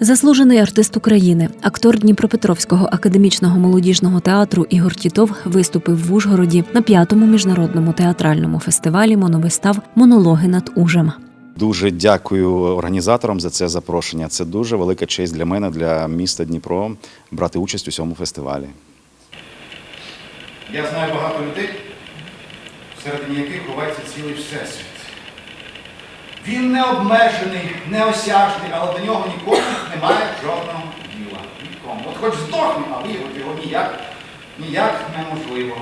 Заслужений артист України, актор Дніпропетровського академічного молодіжного театру Ігор Тітов виступив в Ужгороді на п'ятому міжнародному театральному фестивалі моновистав Монологи над Ужем. Дуже дякую організаторам за це запрошення. Це дуже велика честь для мене, для міста Дніпро, брати участь у цьому фестивалі. Я знаю багато людей, всередині яких ховається цілий всесвіт. Він не обмежений, неосяжний, але до нього нікому немає жодного діла. Нікому. От хоч здохне, а виявити його ніяк, ніяк неможливо.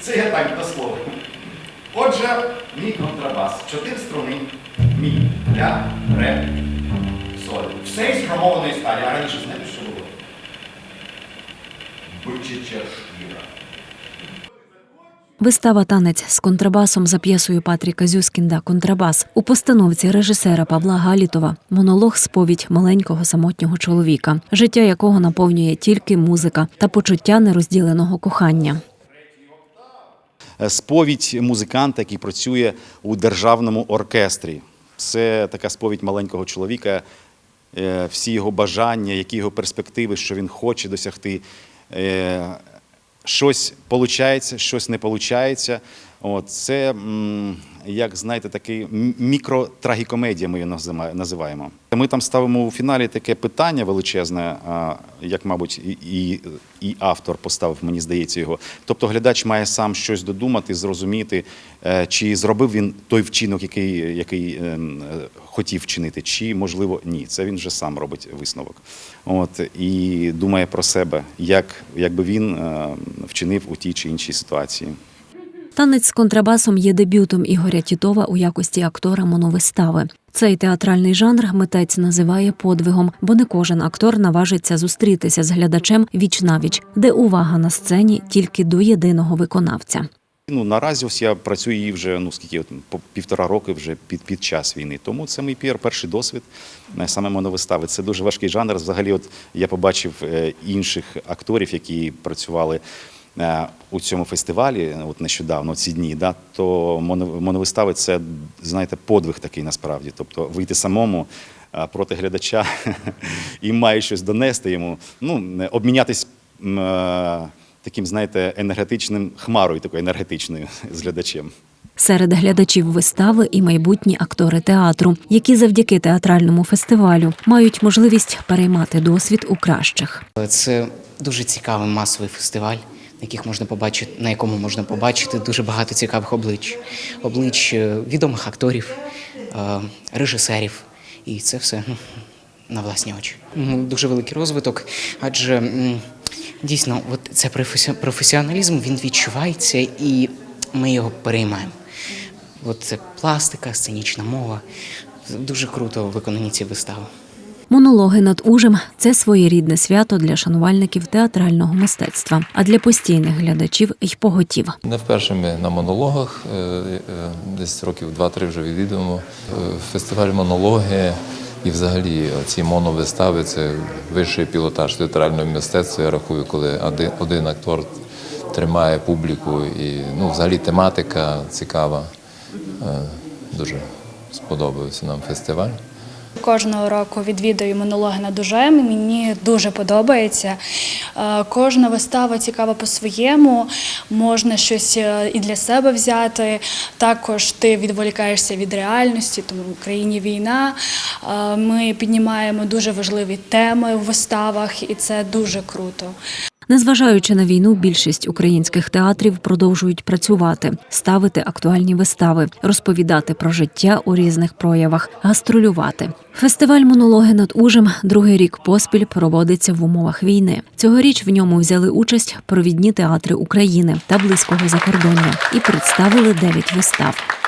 Це я так до слова. Отже, мій контрабас. Чотири струни. Мі, ля, ре, соль. Все із хромованої сталі. А раніше знаєте, що було? Бичача шкіра. Вистава Танець з контрабасом за п'єсою Патріка Зюскінда Контрабас у постановці режисера Павла Галітова монолог сповідь маленького самотнього чоловіка, життя якого наповнює тільки музика та почуття нерозділеного кохання. Е, Сповідь музиканта, який працює у державному оркестрі. Це така сповідь маленького чоловіка, е, всі його бажання, які його перспективи, що він хоче досягти. Щось виходить, щось не виходить. От, це, як знаєте, такий мікротрагікомедія, ми її називаємо. Ми там ставимо у фіналі таке питання величезне, як, мабуть, і, і, автор поставив, мені здається, його. Тобто глядач має сам щось додумати, зрозуміти, е, чи зробив він той вчинок, який, який ем, хотів вчинити, чи, можливо, ні. Це він вже сам робить висновок. От, і думає про себе, як, як би він е, вчинив у тій чи іншій ситуації. Танець з контрабасом є дебютом Ігоря Тітова у якості актора моновистави. Цей театральний жанр митець називає подвигом, бо не кожен актор наважиться зустрітися з глядачем віч навіч, де увага на сцені тільки до єдиного виконавця. Ну, наразі ось я працюю її вже ну скільки півтора роки вже під, під час війни. Тому це мій пір, перший досвід е, саме моновистави. Це дуже важкий жанр. Взагалі, от я побачив е, інших акторів, які працювали у цьому фестивалі, от нещодавно, ці дні. Да, то моно- моновистави це знаєте, подвиг такий насправді. Тобто вийти самому. е, Проти глядача і має щось донести йому, ну не- обмінятись е, таким, знаєте, енергетичним хмарою, такою енергетичною з глядачем. Серед глядачів вистави і майбутні актори театру, які завдяки театральному фестивалю мають можливість переймати досвід у кращих. Це дуже цікавий масовий фестиваль, яких можна побачити, на якому можна побачити дуже багато цікавих облич, облич е, відомих акторів, е, режисерів, і це все ну, на власні очі. Дуже великий розвиток, адже дійсно, от це професіоналізм він відчувається, і ми його переймаємо. От це пластика, сценічна мова. Дуже круто виконані ці вистави. Монологи над ужем це своєрідне свято для шанувальників театрального мистецтва, а для постійних глядачів й поготів. Не вперше ми на монологах, е, е, десь років 2-3 вже відвідуємо. Е, Фестиваль монологи і взагалі ці моновистави це вищий пілотаж театрального мистецтва. Я рахую, коли один, один актор тримає публіку і ну, взагалі тематика цікава. Дуже сподобався нам фестиваль. Кожного року відвідую монологи над ужем. і Мені дуже подобається. Е, Кожна вистава цікава по-своєму. Можна щось е, і для себе взяти. Також ти відволікаєшся від реальності, тому в країні війна. Е, Ми піднімаємо дуже важливі теми в виставах, і це дуже круто. Незважаючи на війну, більшість українських театрів продовжують працювати, ставити актуальні вистави, розповідати про життя у різних проявах, гастролювати. Фестиваль монологи над ужем другий рік поспіль проводиться в умовах війни. Цьогоріч в ньому взяли участь провідні театри України та близького закордоння і представили дев'ять вистав.